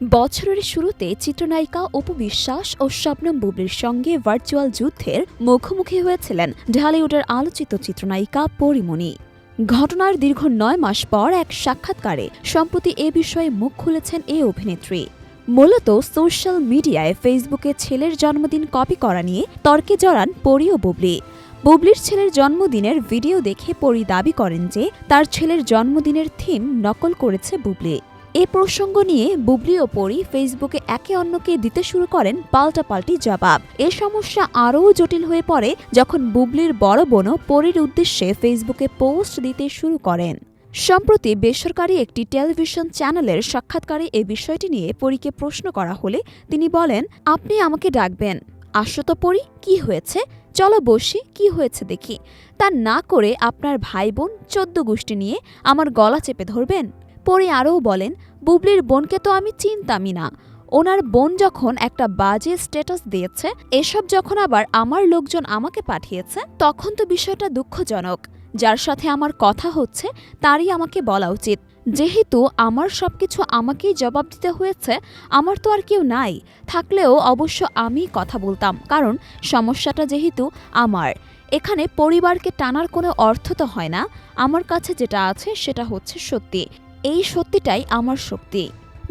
বছরের শুরুতে চিত্রনায়িকা অপু বিশ্বাস ও শবনম বুবলির সঙ্গে ভার্চুয়াল যুদ্ধের মুখোমুখি হয়েছিলেন ঢালিউডের আলোচিত চিত্রনায়িকা পরিমণি। ঘটনার দীর্ঘ নয় মাস পর এক সাক্ষাৎকারে সম্প্রতি এ বিষয়ে মুখ খুলেছেন এই অভিনেত্রী। মূলত সোশ্যাল মিডিয়ায় ফেসবুকে ছেলের জন্মদিন কপি করা নিয়ে তর্কে জড়ান পরি ও বুবলি। বুবলির ছেলের জন্মদিনের ভিডিও দেখে পরি দাবি করেন যে তার ছেলের জন্মদিনের থিম নকল করেছে বুবলি। এ প্রসঙ্গ নিয়ে বুবলি ও পরি ফেসবুকে একে অন্যকে দিতে শুরু করেন পাল্টাপাল্টি জবাব। এ সমস্যা আরও জটিল হয়ে পড়ে যখন বুবলির বড় বোনও পরির উদ্দেশ্যে ফেসবুকে পোস্ট দিতে শুরু করেন। সম্প্রতি বেসরকারি একটি টেলিভিশন চ্যানেলের সাক্ষাৎকারে এ বিষয়টি নিয়ে পরীকে প্রশ্ন করা হলে তিনি বলেন, আপনি আমাকে ডাকবেন। আসো তো পরি, কি হয়েছে? চলো বসি, কি হয়েছে দেখি। তা না করে আপনার ভাই বোন চোদ্দ গোষ্ঠী নিয়ে আমার গলা চেপে ধরবেন? পরে আরও বলেন, বুবলির বোনকে তো আমি চিনতামই না। ওনার বোন যখন একটা বাজে স্ট্যাটাস দিয়েছে, এসব যখন আবার আমার লোকজন আমাকে পাঠিয়েছে, তখন তো বিষয়টা দুঃখজনক। যার সাথে আমার কথা হচ্ছে, তারই আমাকে বলা উচিত। যেহেতু আমার সব কিছু আমাকেই জবাব দিতে হয়েছে, আমার তো আর কেউ নাই। থাকলেও অবশ্য আমি কথা বলতাম, কারণ সমস্যাটা যেহেতু আমার। এখানে পরিবারকে টানার কোনো অর্থ তো হয় না। আমার কাছে যেটা আছে, সেটা হচ্ছে সত্যি। এই সত্যিটাই আমার শক্তি।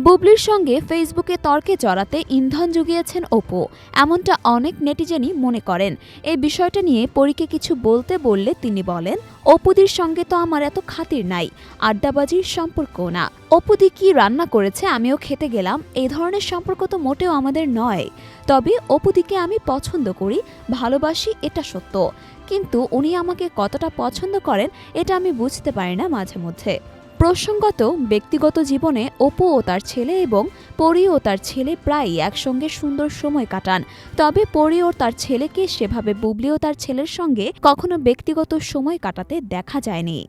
বুবলির সঙ্গে ফেসবুকে তর্কে জড়াতে ইন্ধন জুগিয়েছেন অপু, এমনটা অনেক নেটিজেনই মনে করেন। এই বিষয়টা নিয়ে পরীকে কিছু বলতে বললে তিনি বলেন, অপুদির সঙ্গে তো আমার এত খাতির নাই, আড্ডাবাজির সম্পর্কও না। অপুদি কি রান্না করেছে আমিও খেতে গেলাম এই ধরনের সম্পর্ক তো মোটেও আমাদের নয়। তবে অপুদিকে আমি পছন্দ করি, ভালোবাসি এটা সত্য। কিন্তু উনি আমাকে কতটা পছন্দ করেন, এটা আমি বুঝতে পারি না মাঝে মধ্যে। প্রসঙ্গত, ব্যক্তিগত জীবনে অপু ও তার ছেলে এবং পরি ও তার ছেলে প্রায়ই একসঙ্গে সুন্দর সময় কাটান। তবে পরি ও তার ছেলেকে সেভাবে বুবলি ও তার ছেলের সঙ্গে কখনো ব্যক্তিগত সময় কাটাতে দেখা যায়নি।